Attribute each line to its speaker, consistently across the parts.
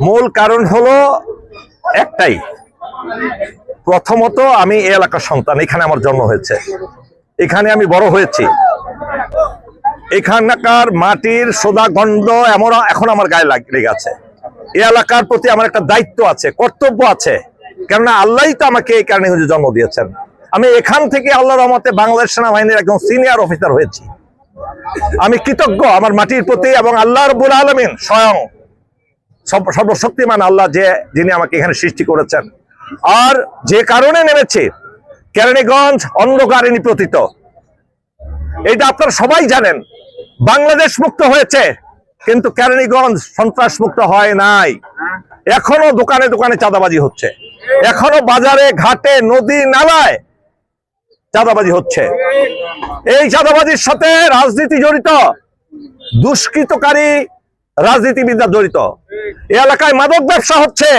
Speaker 1: মূল কারণ হলো একটাই। প্রথমত আমি এই এলাকার সন্তান, এখানে আমার জন্ম হয়েছে। এখানে আমি বড় হয়েছি। এখানকার মাটির সোদা গন্ধ এমন এখন আমার গায়ে লাগ- আছে। এই এলাকার প্রতি আমার একটা দায়িত্ব আছে, কর্তব্য আছে। কেননা আল্লাহই তো আমাকে এই কারণে জন্ম দিয়েছেন। আমি এখান থেকে আল্লাহর রহমতে বাংলাদেশ সেনাবাহিনীর একজন সিনিয়র অফিসার হয়েছি। আমি কৃতজ্ঞ আমার মাটির প্রতি এবং আল্লাহ রবুল আলমিন স্বয়ং সর্বশক্তিমান আল্লাহ যে যিনি আমাকে এখানে সৃষ্টি করেছেন। আর যে কারণে নেমেছি, কেরানীগঞ্জ অন্ধকারে নিপতিত এটা আপনারা সবাই জানেন, বাংলাদেশ মুক্ত হয়েছে, কিন্তু কেরানীগঞ্জ সন্ত্রাস মুক্ত হয় নাই। এখনও দোকানে দোকানে চাঁদাবাজি হচ্ছে। এখনও বাজারে, ঘাটে, নদী, নালায় চাঁদাবাজি হচ্ছে। এই চাঁদাবাজির সাথে রাজনীতি জড়িত, দুষ্কৃতকারী রাজনীতিবিদরা জড়িত। এ এলাকায় মাদক ব্যবসা হচ্ছে।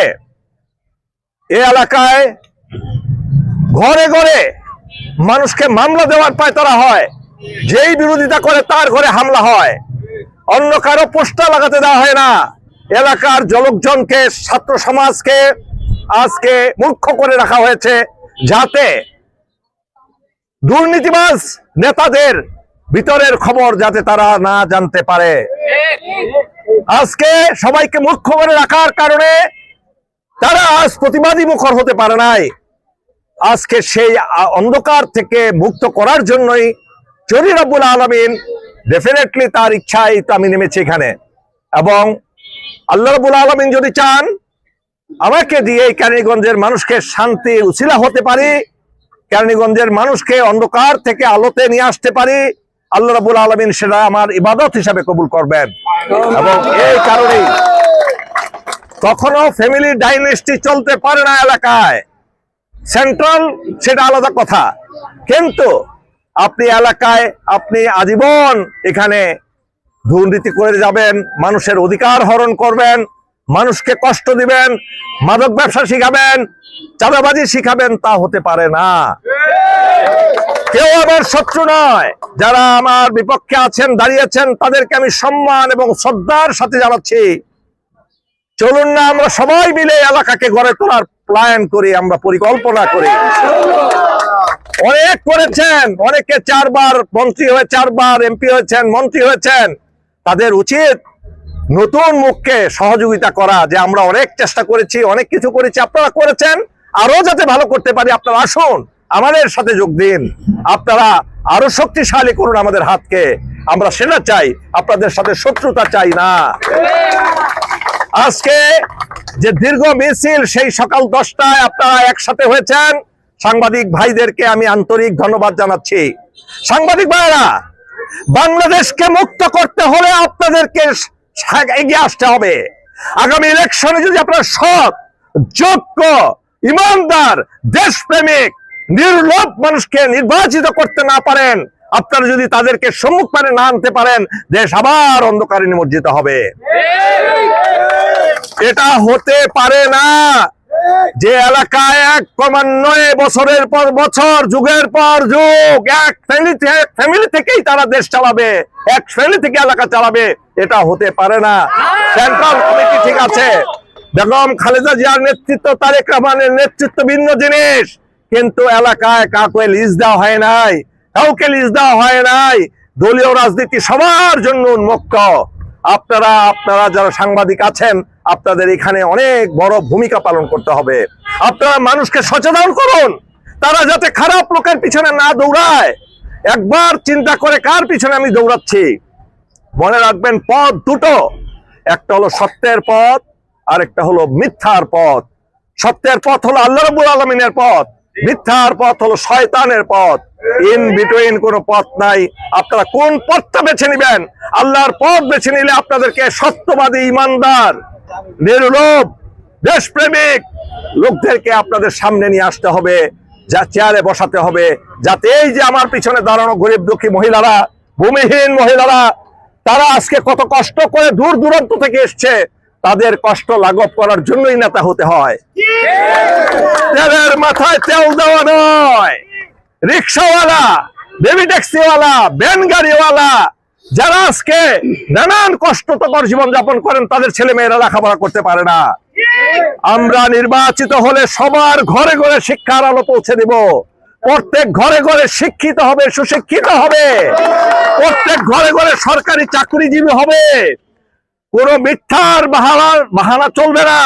Speaker 1: এ এলাকায় ঘরে ঘরে মানুষকে মামলা দেওয়ার পায় তারা হয়। যেই বিরোধিতা করে তার ঘরে হামলা হয়। অন্য কারও পোস্টার লাগাতে দেওয়া হয় না। এলাকার জলকজনকে ছাত্র সমাজকে আজকে মূর্খ করে রাখা হয়েছে যাতে দুর্নীতিবাজ নেতাদের ভিতরের খবর যাতে তারা না জানতে পারে। আজকে সবাইকে মূর্খ করে রাখার কারণে তারা আজ প্রতিবাদী মুখর হতে পারে নাই। আজকে সেই অন্ধকার থেকে মুক্ত করার জন্যই চরি রব্বুল আলমিন ডেফিনেটলি তার ইচ্ছাই তো আমি নেমেছি এখানে। এবং আল্লাহ রবুল আলমিন যদি চান, আমাকে দিয়ে কেরানীগঞ্জের মানুষকে শান্তি উছিলা হতে পারি, কেরানীগঞ্জের মানুষকে অন্ধকার থেকে আলোতে নিয়ে আসতে পারি, আল্লাহ রাবুল আলমিন সেটা আমার ইবাদত হিসাবে কবুল করবেন। এবং এই কখনো ফ্যামিলি ডাইনেস্টি চলতে পারে না এলাকায়। সেন্ট্রাল সেটা আলাদা কথা। কিন্তু আপনি এলাকায় আপনি আজীবন এখানে দুর্নীতি করে যাবেন, মানুষের অধিকার হরণ করবেন, মানুষকে কষ্ট দিবেন, মাদক ব্যবসা শিখাবেন, চাঁদাবাজি শিখাবেন, তা হতে পারে না। কেউ আমার শত্রু নয়। যারা আমার বিপক্ষে আছেন, দাঁড়িয়েছেন, তাদেরকে আমি সম্মান এবং শ্রদ্ধার সাথে জানাচ্ছি। চলুন না, আমরা সবাই মিলে এলাকাকে গড়ে তোলার প্ল্যান করি, আমরা পরিকল্পনা করি। অনেক করেছেন, অনেকে চারবার মন্ত্রী হয়ে, চারবার এমপি হয়েছেন, মন্ত্রী হয়েছেন। তাদের উচিত নতুন মুখকে সহযোগিতা করা, যে আমরা অনেক চেষ্টা করেছি, অনেক কিছু করেছি, আপনারা করেছেন আরও যাতে ভালো করতে পারি, আপনারা আসুন। আমাদের সাথে যোগ দিন। আপনারা আরও শক্তিশালী করুন আমাদের হাতকে। আমরা সেটা চাই, আপনাদের সাথে শত্রুতা চাই না। আজকে যে দীর্ঘ মিছিল সেই সকাল দশটায় আপনারা একসাথে হয়েছেন। সাংবাদিক ভাইদেরকে আমি আন্তরিক ধন্যবাদ জানাচ্ছি। সাংবাদিক ভাইরা বাংলাদেশকে মুক্ত করতে হলে আপনাদেরকে এগিয়ে আসতে হবে। আগামী ইলেকশনে যদি আপনারা সৎ, যোগ্য, ইমানদার, দেশপ্রেমিক নির্লোভ মানুষকে নির্বাচিত করতে না পারেন। আপনারা যদি তাদেরকে সম্মুখ পানে না আনতে পারেন, দেশ আবার অন্ধকারে নিমজ্জিত হবে। এটা হতে পারে না। যে এলাকায় এক ক্রমান্বয়ে বছরের পর বছর, যুগের পর যুগ, এক ফ্যামিলি ফ্যামিলি থেকেই তারা দেশ চালাবে, এক ফ্যামিলি থেকে এলাকা চালাবে, এটা হতে পারে না। সেন্ট্রাল কমিটি ঠিক আছে। বেগম খালেদা জিয়ার নেতৃত্ব, তারেক রহমানের নেতৃত্ব ভিন্ন জিনিস। কিন্তু এলাকায় কাউকে লিজ দেওয়া হয় নাই, কাউকে লিজ দেওয়া হয় নাই। দলীয় রাজনীতি সবার জন্য উন্মুক্ত। আপনারা আপনারা যারা সাংবাদিক আছেন, আপনাদের এখানে অনেক বড় ভূমিকা পালন করতে হবে। আপনারা মানুষকে সচেতন করুন। তারা যাতে খারাপ লোকের পিছনে না দৌড়ায়। একবার চিন্তা করে কার পিছনে আমি দৌড়াচ্ছি? মনে রাখবেন, পথ দুটো। একটা হলো সত্যের পথ আর একটা হলো মিথ্যার পথ। সত্যের পথ হলো আল্লাহ রবুল আলমিনের পথ। মিথ্যার পথ হলো শয়তানের পথ। ইন বিটুইন কোনো পথ নাই। আপনারা কোন পথটা বেছে নেবেন? আল্লাহর পথ বেছে নিলে আপনাদেরকে সত্যবাদী ইমানদার নির্লোভ দেশপ্রেমিক লোকদেরকে আপনাদের সামনে নিয়ে আসতে হবে যা চেয়ারে বসাতে হবে যাতে এই যে আমার পিছনে দাঁড়ানো গরিব দুঃখী মহিলারা ভূমিহীন মহিলারা তারা আজকে কত কষ্ট করে দূর দূরান্ত থেকে এসছে তাদের কষ্ট লাঘব করার জন্যই নেতা হতে হয়। মাথায় তেল দেওয়া নয়। রিক্সাওয়ালা, বেবি ট্যাক্সিওয়ালা, ভ্যান গাড়িওয়ালা, যারা আজকে নানান কষ্টকর জীবন যাপন করেন, তাদের ছেলে মেয়েরা লেখাপড়া করতে পারে না। আমরা নির্বাচিত হলে সবার ঘরে ঘরে শিক্ষার আলো পৌঁছে দিব। প্রত্যেক ঘরে ঘরে শিক্ষিত হবে, সুশিক্ষিত হবে। প্রত্যেক ঘরে ঘরে সরকারি চাকরিজীবী হবে। কোন মিথ্যার বাহানা বাহানা চলবে না।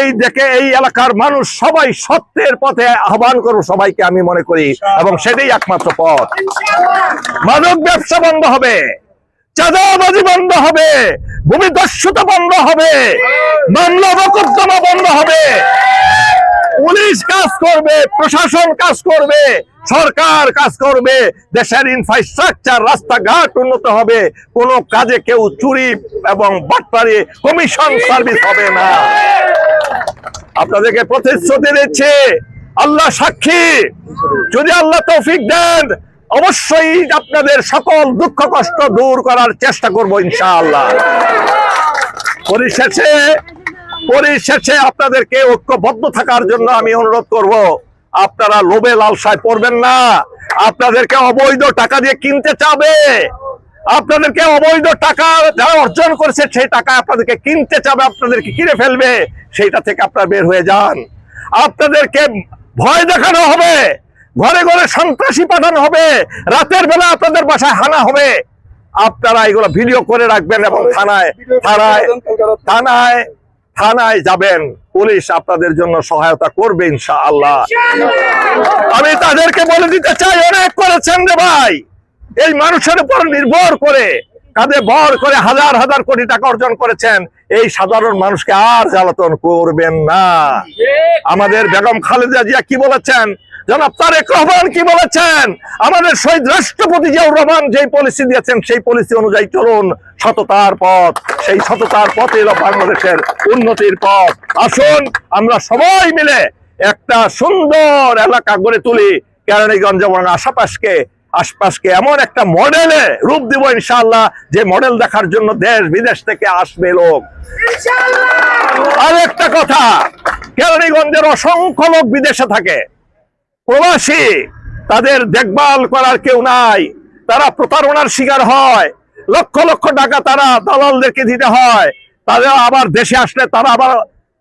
Speaker 1: এই দেখে এই এলাকার মানুষ সবাই সত্যের পথে আহ্বান করব সবাইকে আমি মনে করি এবং সেটাই একমাত্র পথ। মাদক ব্যবসা বন্ধ হবে চাঁদাবাজি বন্ধ হবে ভূমিদস্যুতা বন্ধ হবে মামলা মোকদ্দমা বন্ধ হবে। পুলিশ কাজ করবে প্রশাসন কাজ করবে সরকার কাজ করবে দেশের ইনফ্রাস্ট্রাকচার রাস্তাঘাট উন্নত হবে কোনো কাজে কেউ চুরি এবং বাটপারি কমিশন সার্ভিস হবে না। আপনাদেরকে প্রতিশ্রুতি দিচ্ছি, আল্লাহ সাক্ষী। যদি আল্লাহ তৌফিক দেন, অবশ্যই আপনাদের সকল দুঃখ, কষ্ট দূর করার চেষ্টা করব ইনশাআল্লাহ। পরিশেষে পরিশেষে আপনাদেরকে ঐক্যবদ্ধ থাকার জন্য আমি অনুরোধ করব, আপনারা লোভে লালসায় পড়বেন না। আপনাদেরকে অবৈধ টাকা দিয়ে কিনতে চাবে। আপনাদেরকে অবৈধ টাকা যারা অর্জন করেছে সেই টাকা আপনাদেরকে কিনতে চাবে আপনাদেরকে কিনে ফেলবে সেইটা থেকে আপনারা বের হয়ে যান। আপনাদেরকে ভয় দেখানো হবে ঘরে ঘরে সন্ত্রাসী পাঠানো হবে রাতের বেলা আপনাদের বাসায় হানা হবে। আপনারা এগুলো ভিডিও করে রাখবেন এবং থানায় থানায় থানায় থানায় যাবেন। পুলিশ আপনাদের জন্য সহায়তা করবে ইনশাআল্লাহ। আমি তাদেরকে বলে দিতে চাই অনেক করেছেন রে ভাই। এই মানুষের উপর নির্ভর করে, কাঁধে ভর করে হাজার হাজার কোটি টাকা অর্জন করেছেন, এই সাধারণ মানুষকে আর জ্বালাতন করবেন না। আমাদের বেগম খালেদা জিয়া কি বলেছেন? জনাব তারেক রহমান কি বলেছেন? আমাদের শহীদ রাষ্ট্রপতি জিয়াউর রহমান যেই পলিসি দিয়েছেন, সেই পলিসি অনুযায়ী চলুন, সততার পথ, সেই সততার পথে হলো বাংলাদেশের উন্নতির পথ। আসুন, আমরা সবাই মিলে একটা সুন্দর এলাকা গড়ে তুলি, কেরানীগঞ্জ এবং আশাপাশকে আশপাশকে এমন একটা মডেলে রূপ দিব ইনশাল্লাহ যে মডেল দেখার জন্য দেশ বিদেশ থেকে আসবে লোক। আর একটা কথা কেরানীগঞ্জের অসংখ্য লোক বিদেশে থাকে। প্রবাসী তাদের দেখভাল করার কেউ নাই। তারা প্রতারণার শিকার হয়। লক্ষ লক্ষ টাকা তারা দালালদেরকে দিতে হয়। তারা আবার দেশে আসলে তারা আবার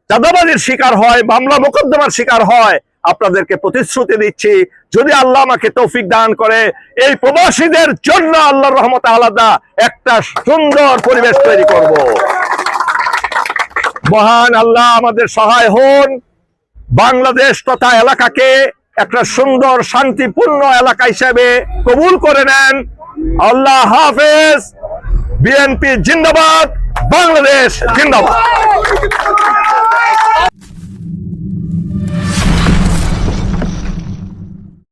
Speaker 1: চাঁদাবাজির শিকার হয়, মামলা মোকদ্দমার শিকার হয়। আপনাদেরকে প্রতিশ্রুতি দিচ্ছি, যদি আল্লাহ আমাকে তৌফিক দান করে, এই প্রবাসীদের জন্য আল্লাহর রহমতে আলাদা একটা সুন্দর পরিবেশ তৈরি করব। মহান আল্লাহ আমাদের সহায় হন। বাংলাদেশ তথা এলাকাকে একটা সুন্দর, শান্তিপূর্ণ এলাকা হিসেবে কবুল করে নেন। আল্লাহ হাফেজ। বিএনপি জিন্দাবাদ। বাংলাদেশ জিন্দাবাদ।